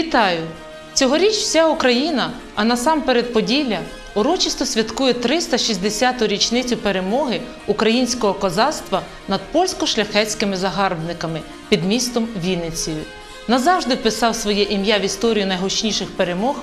Вітаю! Цьогоріч вся Україна, а насамперед Поділля, урочисто святкує 360-ту річницю перемоги українського козацтва над польсько-шляхетськими загарбниками під містом Вінницею. Назавжди вписав своє ім'я в історію найгучніших перемог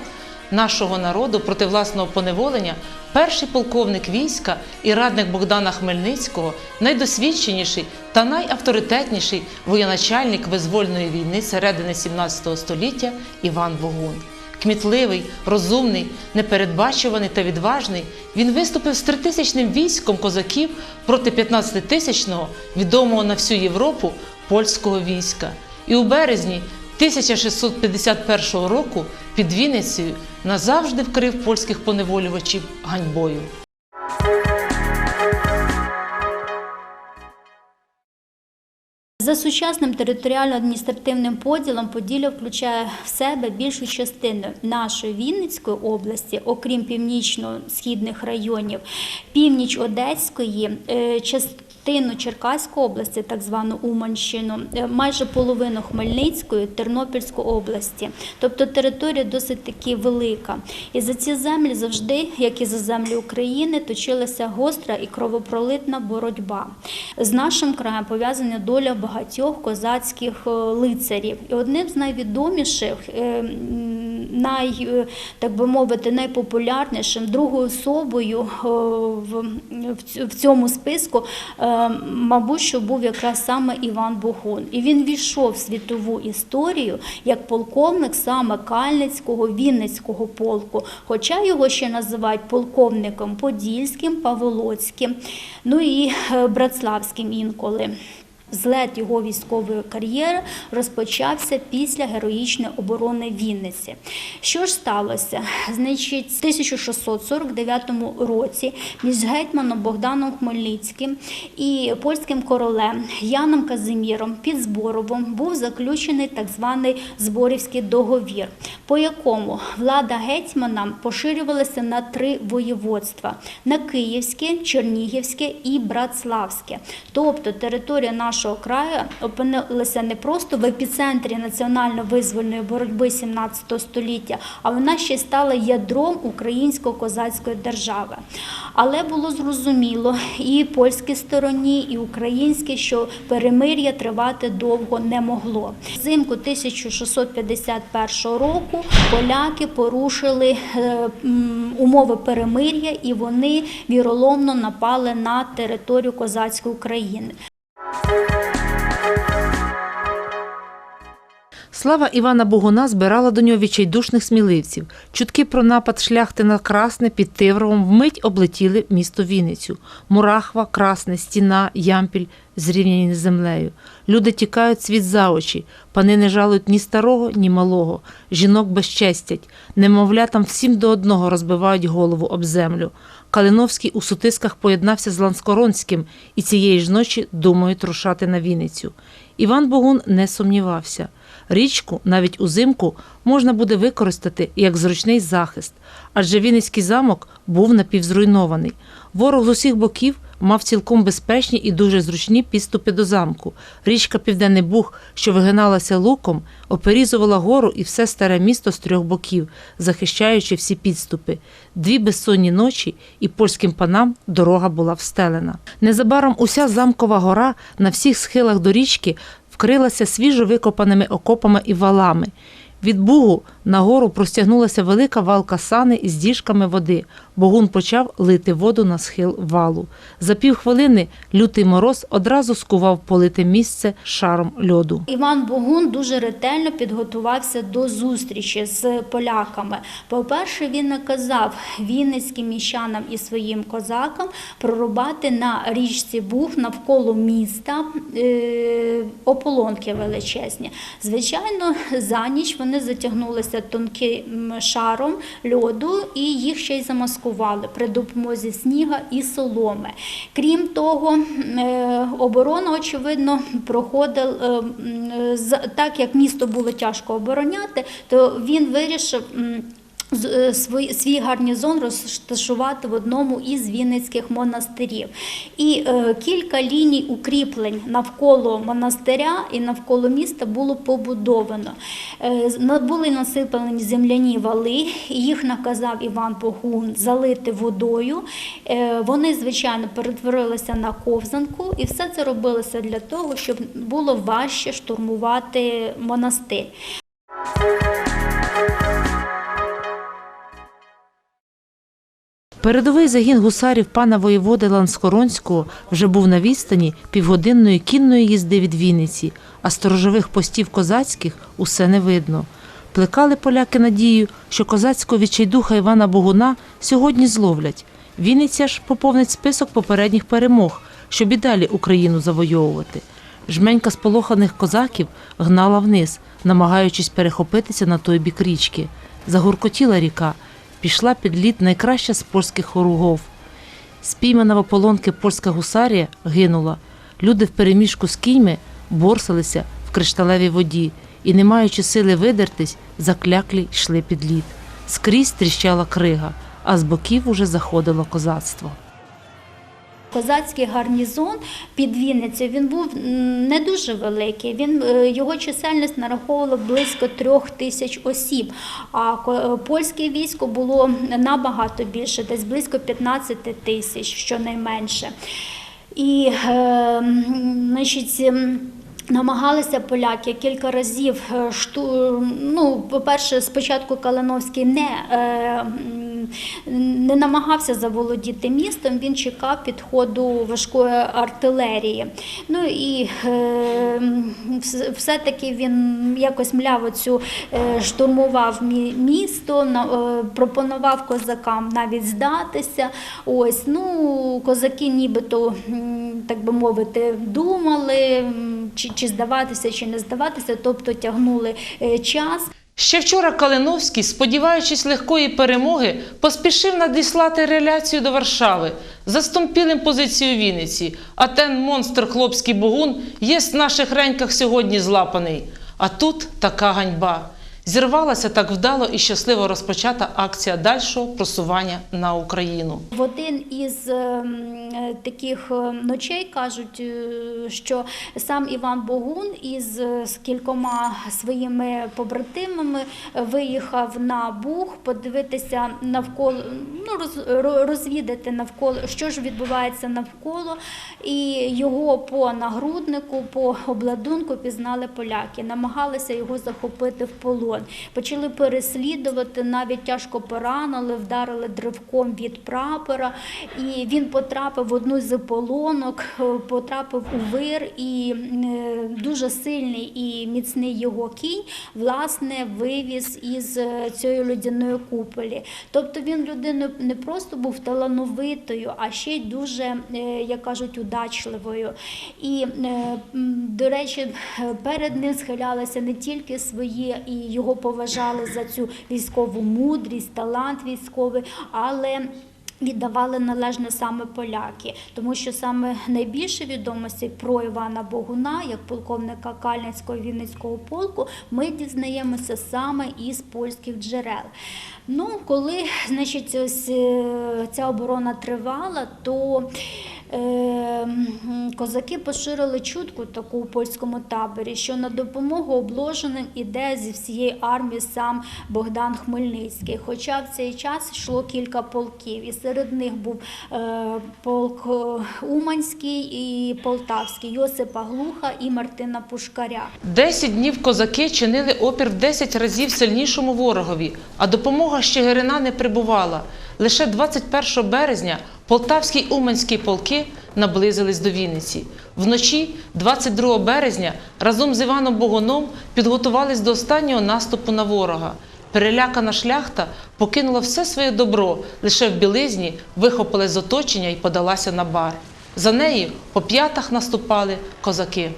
нашого народу проти власного поневолення перший полковник війська і радник Богдана Хмельницького, найдосвідченіший та найавторитетніший воєначальник визвольної війни середини 17 століття Іван Богун. Кмітливий, розумний, непередбачуваний та відважний, він виступив з тритисячним військом козаків проти 15-тисячного, відомого на всю Європу польського війська. І у березні 1651 року під Вінницею назавжди вкрив польських поневолювачів ганьбою. За сучасним територіально-адміністративним поділом Поділля включає в себе більшу частину нашої Вінницької області, окрім північно-східних районів, північ Одеської, е, частину Черкаської області, так звану Уманщину, е, майже половину Хмельницької, Тернопільської області. Тобто територія досить таки велика. І за ці землі завжди, як і за землі України, точилася гостра і кровопролитна боротьба. З нашим краєм пов'язана доля багатьох козацьких е, лицарів. І одним з найвідоміших, е, най, е, так би мовити, найпопулярнішим другою особою е, в, в ць- в цьому списку, е, мабуть, що був якраз саме Іван Богун. І він війшов в світову історію як полковник саме Кальницького Вінницького полку, хоча його ще називають полковником Подільським, Паволоцьким, ну і Братславським інколи. Злет його військової кар'єри розпочався після героїчної оборони Вінниці. Що ж сталося? Значить, в 1649 році між гетьманом Богданом Хмельницьким і польським королем Яном Казиміром під Зборовом був заключений так званий Зборівський договір, по якому влада гетьмана поширювалася на три воєводства: на Київське, Чернігівське і Братславське. Тобто територія нашого краю опинилася не просто в епіцентрі національно-визвольної боротьби 17 століття, а вона ще стала ядром українсько-козацької держави. Але було зрозуміло і польській стороні, і українській, що перемир'я тривати довго не могло. Взимку 1651 року поляки порушили е, умови перемир'я і вони віроломно напали на територію козацької України. Слава Івана Богуна збирала до нього відчайдушних сміливців. Чутки про напад шляхти на Красне під Тивровом вмить облетіли місто Вінницю. Мурахва, Красне, Стіна, Ямпіль зрівняні з землею. Люди тікають світ за очі. Пани не жалують ні старого, ні малого. Жінок безчестять. Немовлятам всім до одного розбивають голову об землю. Калиновський у сутисках поєднався з Ланскоронським і цієї ж ночі думають рушати на Вінницю. Іван Богун не сумнівався. Річку навіть узимку можна буде використати як зручний захист, адже Вінницький замок був напівзруйнований. Ворог з усіх боків мав цілком безпечні і дуже зручні підступи до замку. Річка Південний Буг, що вигиналася луком, оперізувала гору і все старе місто з трьох боків, захищаючи всі підступи. Дві безсонні ночі, і польським панам дорога була встелена. Незабаром уся замкова гора на всіх схилах до річки вкрилася свіжо викопаними окопами і валами. Від бугу на гору простягнулася велика валка сани із діжками води. Богун почав лити воду на схил валу. За півхвилини лютий мороз одразу скував полите місце шаром льоду. Іван Богун дуже ретельно підготувався до зустрічі з поляками. По-перше, він наказав вінницьким міщанам і своїм козакам прорубати на річці Буг навколо міста е, ополонки величезні. Звичайно, за ніч вони затягнулися тонким шаром льоду і їх ще й замаскували при допомозі сніга і соломи. Крім того, е, оборона, очевидно, проходила е, з- так як місто було тяжко обороняти, то він вирішив. Е, свій, гарнізон розташувати в одному із вінницьких монастирів. І е, кілька ліній укріплень навколо монастиря і навколо міста було побудовано. Е, були насипані земляні вали, їх наказав Іван Богун залити водою. Е, вони, звичайно, перетворилися на ковзанку, і все це робилося для того, щоб було важче штурмувати монастир. Передовий загін гусарів пана воєводи Ланскоронського вже був на відстані півгодинної кінної їзди від Вінниці, а сторожових постів козацьких усе не видно. Плекали поляки надію, що козацького відчайдуха Івана Богуна сьогодні зловлять. Вінниця ж поповнить список попередніх перемог, щоб і далі Україну завойовувати. Жменька сполоханих козаків гнала вниз, намагаючись перехопитися на той бік річки. Загуркотіла ріка, пішла під лід найкраща з польських хоругов. Спіймана в ополонки польська гусарія гинула. Люди в переміжку з кіньми борсалися в кришталевій воді і, не маючи сили видертись, закляклі йшли під лід. Скрізь тріщала крига, а з боків уже заходило козацтво. Козацький гарнізон під Вінницею він був не дуже великий. Він е, його чисельність нараховувала близько трьох тисяч осіб. А е, польське військо було набагато більше, десь близько 15 тисяч, щонайменше. І е, значить. Намагалися поляки кілька разів ну, по-перше, спочатку Калиновський не, не намагався заволодіти містом, він чекав підходу важкої артилерії. Ну і е, все-таки він якось мляво цю е, штурмував місто, е, пропонував козакам навіть здатися. Ось, ну, козаки нібито, так би мовити, думали, чи, чи здаватися, чи не здаватися, тобто тягнули час. Ще вчора Калиновський, сподіваючись легкої перемоги, поспішив надіслати реляцію до Варшави, застомпілим позицію Вінниці. А тен монстр хлопський богун є в наших реньках сьогодні злапаний. А тут така ганьба. Зірвалася так вдало і щасливо розпочата акція дальшого просування на Україну. В один із ем, таких е, ночей кажуть, е, що сам Іван Богун із е, кількома своїми побратимами виїхав на Буг подивитися навколо, ну роз- розвідати навколо, що ж відбувається навколо, і його по нагруднику, по обладунку пізнали поляки, намагалися його захопити в полон. Почали переслідувати, навіть тяжко поранили, вдарили древком від прапора, і він потрапив в одну з полонок, е, потрапив у вир, і е, дуже сильний і міцний його кінь власне вивіз із е, цієї людяної куполі. Тобто він людиною не просто був талановитою, а ще й дуже, як кажуть, удачливою. І, до речі, перед ним схилялися не тільки свої і його поважали за цю військову мудрість, талант військовий, але Віддавали належне саме поляки, тому що саме найбільше відомостей про Івана Богуна, як полковника Кальницького Вінницького полку, ми дізнаємося саме із польських джерел. Ну, коли значить, ось, е, ця оборона тривала, то козаки поширили чутку таку у польському таборі, що на допомогу обложеним іде зі всієї армії сам Богдан Хмельницький. Хоча в цей час йшло кілька полків, і серед них був е, полк е, Уманський і Полтавський, Йосипа Глуха і Мартина Пушкаря. Десять днів козаки чинили опір в 10 разів сильнішому ворогові, а допомога з Чигирина не прибувала. Лише 21 березня полтавські уманські полки наблизились до Вінниці. Вночі, 22 березня, разом з Іваном Богоном підготувались до останнього наступу на ворога. Перелякана шляхта покинула все своє добро, лише в білизні вихопила з оточення і подалася на бар. За нею по п'ятах наступали козаки.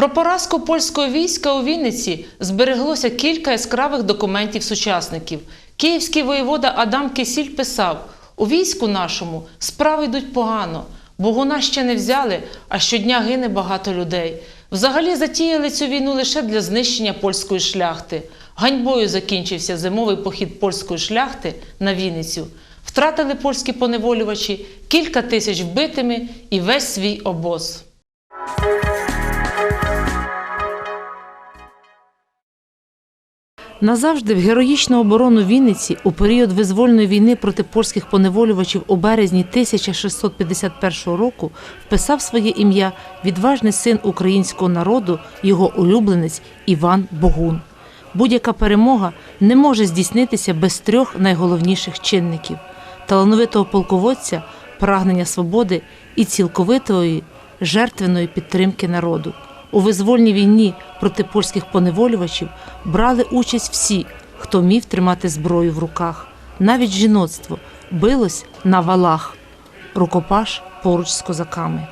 Про поразку польського війська у Вінниці збереглося кілька яскравих документів сучасників. Київський воєвода Адам Кисіль писав: у війську нашому справи йдуть погано. Богуна ще не взяли, а щодня гине багато людей. Взагалі затіяли цю війну лише для знищення польської шляхти. Ганьбою закінчився зимовий похід польської шляхти на Вінницю. Втратили польські поневолювачі кілька тисяч вбитими і весь свій обоз. Назавжди в героїчну оборону Вінниці у період визвольної війни проти польських поневолювачів у березні 1651 року вписав своє ім'я відважний син українського народу, його улюбленець Іван Богун. Будь-яка перемога не може здійснитися без трьох найголовніших чинників: талановитого полководця, прагнення свободи і цілковитої жертвеної підтримки народу. У визвольній війні проти польських поневолювачів брали участь всі, хто міг тримати зброю в руках. Навіть жіноцтво билось на валах, рукопаш поруч з козаками.